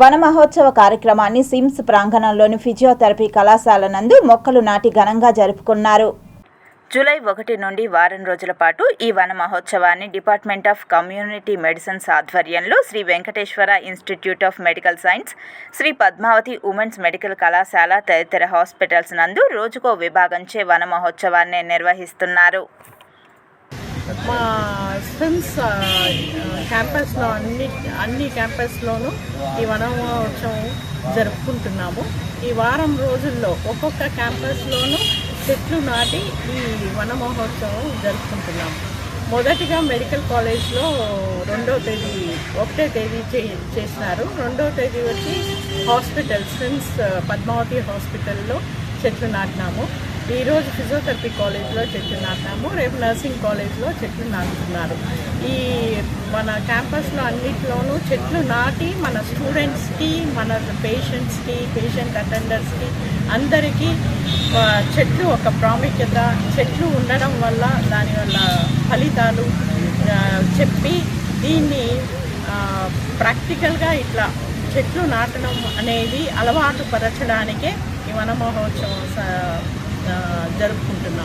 వన మహోత్సవ కార్యక్రమాన్ని sims ప్రాంగణంలోని physiotherapy కళాశాల నందు మొక్కలు నాటి ఘనంగా జరుపుకున్నారు. జూలై ఒకటి నుండి వారం రోజుల పాటు ఈ వన మహోత్సవాన్ని డిపార్ట్మెంట్ ఆఫ్ కమ్యూనిటీ మెడిసిన్స్ ఆధ్వర్యంలో Shri Venkateswara institute of medical science Shri Padmavati women's medical కళాశాల తదితర హాస్పిటల్స్ నందు రోజుకో విభాగంచే వన మహోత్సవాన్ని నిర్వహిస్తున్నారు. మా స్విమ్స్ క్యాంపస్లో అన్ని అన్ని క్యాంపస్లోనూ ఈ వనమహోత్సవం జరుపుకుంటున్నాము. ఈ వారం రోజుల్లో ఒక్కొక్క క్యాంపస్లోనూ చెట్లు నాటి ఈ వనమహోత్సవం జరుపుకుంటున్నాము. మొదటిగా మెడికల్ కాలేజ్లో రెండో తేదీ ఒకటో తేదీ చే చేసినారు. రెండో తేదీ వచ్చి హాస్పిటల్ స్విమ్స్ పద్మావతి హాస్పిటల్లో చెట్లు నాటినాము. ఈరోజు ఫిజియోథెరపీ కాలేజ్లో చెట్లు నాటాము రేపు నర్సింగ్ కాలేజ్లో చెట్లు నాటుతున్నారు. ఈ మన క్యాంపస్లో అన్నిట్లోనూ చెట్లు నాటి మన స్టూడెంట్స్కి మన పేషెంట్స్కి పేషెంట్ అటెండర్స్కి అందరికీ చెట్లు ఒక ప్రాముఖ్యత చెట్లు ఉండడం వల్ల దానివల్ల ఫలితాలు చెప్పి దీన్ని ప్రాక్టికల్గా ఇట్లా చెట్లు నాటడం అనేది అలవాటు పరచడానికే ఈ వన మహోత్సవం స- జరుపుకుంటున్నాం.